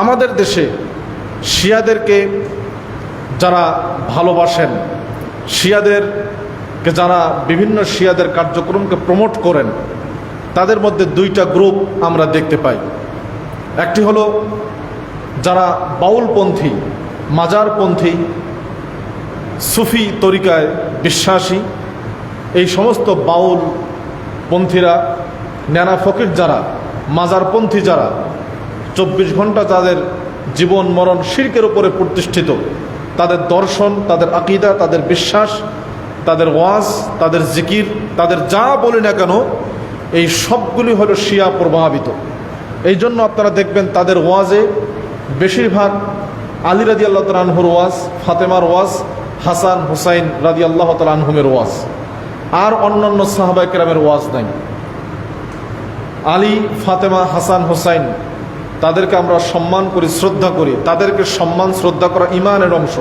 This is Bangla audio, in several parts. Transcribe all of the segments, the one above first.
আমাদের দেশে শিয়াদেরকে যারা ভালোবাসেন, শিয়াদেরকে যারা বিভিন্ন শিয়াদের কার্যক্রমকে প্রমোট করেন, তাদের মধ্যে দুইটা গ্রুপ আমরা দেখতে পাই। একটি হলো যারা বাউলপন্থী, মাজারপন্থী, সুফি তরিকায় বিশ্বাসী, এই সমস্ত বাউল পন্থীরা ন্যানা ফকির যারা, মাজারপন্থী যারা চব্বিশ ঘণ্টা তাদের জীবন, মরণ শির্কের উপরে প্রতিষ্ঠিত, তাদের দর্শন, তাদের আকিদা, তাদের বিশ্বাস, তাদের ওয়াজ, তাদের জিকির, তাদের যা বলি না কেন, এই সবগুলি হলো শিয়া প্রভাবিত। এই জন্য আপনারা দেখবেন তাদের ওয়াজে বেশিরভাগ আলী রাজি আল্লাহ তালহুর ওয়াজ, ফাতেমার ওয়াজ, হাসান, হুসাইন রাজি আল্লাহ তালহুমের ওয়াজ, আর অন্যান্য সাহাবাই কেরামের ওয়াজ নাই। আলী, ফাতেমা, হাসান, হুসাইন তাদেরকে আমরা সম্মান করি, শ্রদ্ধা করি। তাদেরকে সম্মান, শ্রদ্ধা করা ইমানের অংশ।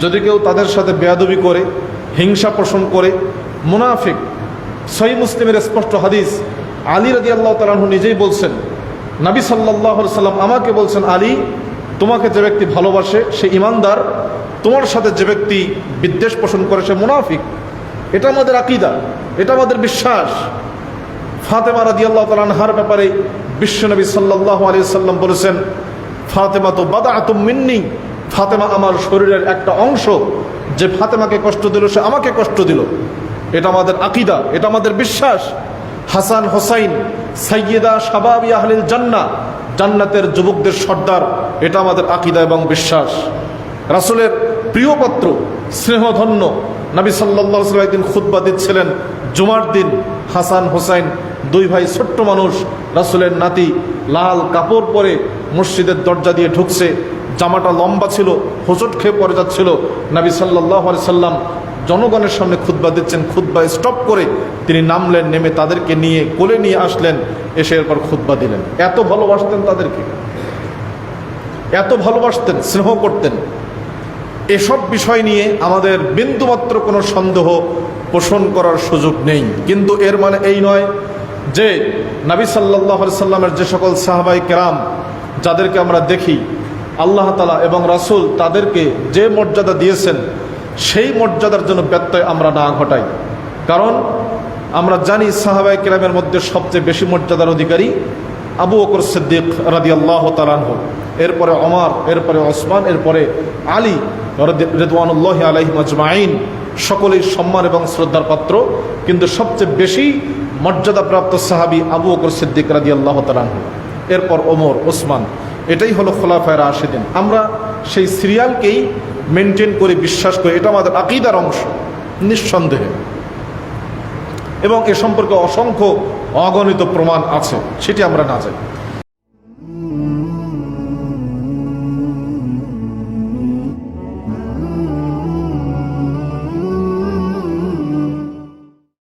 যদি কেউ তাদের সাথে বেয়াদবি করে, হিংসা পোষণ করে, মুনাফিক, সহি মুসলিমের স্পষ্ট হাদিস, আলী রাজি আল্লাহ তালাহু নিজেই বলছেন, নাবি সাল্লাহ সাল্লাম আমাকে বলছেন, আলী, তোমাকে যে ব্যক্তি ভালোবাসে, সে ইমানদার। তোমার সাথে যে ব্যক্তি বিদ্বেষ পোষণ করে, সে মুনাফিক। এটা আমাদের আকিদা, এটা আমাদের বিশ্বাস। ফাতেমা রাজি আল্লাহ তালানহার ব্যাপারে বিশ্বনবী সাল্লাহ সাল্লাম বলেছেন ফাতেমা তো বাদা আতুম মিন্নি ফাতেমা আমার শরীরের একটা অংশ, যে ফাতেমাকে কষ্ট দিল, সে আমাকে কষ্ট দিল। এটা আমাদের আকিদা, এটা আমাদের বিশ্বাস। হাসান হোসাইন সাইয়েদা সাবাবি আহলিল জান্না জান্নাতের যুবকদের সর্দার, এটা আমাদের আকিদা এবং বিশ্বাস। রাসুলের প্রিয়পাত্র স্নেহধন্য, নবী সাল্লাহ সাল্লাম একদিন খুদ্া দিচ্ছিলেন, জুমার দিন হাসান হোসাইন দুই ভাই ছোট্ট মানুষ, রাসুলের নাতি, লাল কাপড় পরে মসজিদের দরজা দিয়ে ঢুকছে। জামাটা লম্বা ছিল, হোঁচট খেয়ে পড়ে যাচ্ছিল। নবী সাল্লাহ সাল্লাম জনগণের সামনে খুদ্া দিচ্ছেন। খুদ্া স্টপ করে তিনি নামলেন, নেমে তাদেরকে নিয়ে কোলে নিয়ে আসলেন, এসে এরপর খুদ্া দিলেন। এত ভালোবাসতেন তাদেরকে। এত ভালোবাসতেন, স্নেহ করতেন। এসব বিষয় নিয়ে আমাদের বিন্দুমাত্র কোনো সন্দেহ পোষণ করার সুযোগ নেই। কিন্তু এর মানে এই নয় যে নাবি সাল্লাহ সাল্লামের যে সকল সাহাবাই কেরাম, যাদেরকে আমরা দেখি, আল্লাহ তালা এবং রাসুল তাদেরকে যে মর্যাদা দিয়েছেন, সেই মর্যাদার জন্য ব্যত্যয় আমরা না ঘটাই। কারণ আমরা জানি সাহাবাই কেরামের মধ্যে সবচেয়ে বেশি মর্যাদার অধিকারী আবু বকর সিদ্দিক রাদি আল্লাহ তালানহ এরপরে অমর এরপরে ওসমান, এরপরে আলী রেদওয়ানুল্লাহ আলহিম আজমাইন সকলেই সম্মান এবং শ্রদ্ধার পাত্র, কিন্তু সবচেয়ে বেশি মর্যাদাপ্রাপ্ত সাহাবি আবু অকর সিদ্দিক রাজি আল্লাহ তালানহ এরপর ওমর, ওসমান, এটাই হলো খোলাফায়রা আশিদিন আমরা সেই সিরিয়ালকেই মেনটেন করে, বিশ্বাস করি, এটা আমাদের আকিদার অংশ, নিঃসন্দেহে। এবং এ সম্পর্কে অসংখ্য অগণিত প্রমাণ আছে, সেটি আমরা না যাই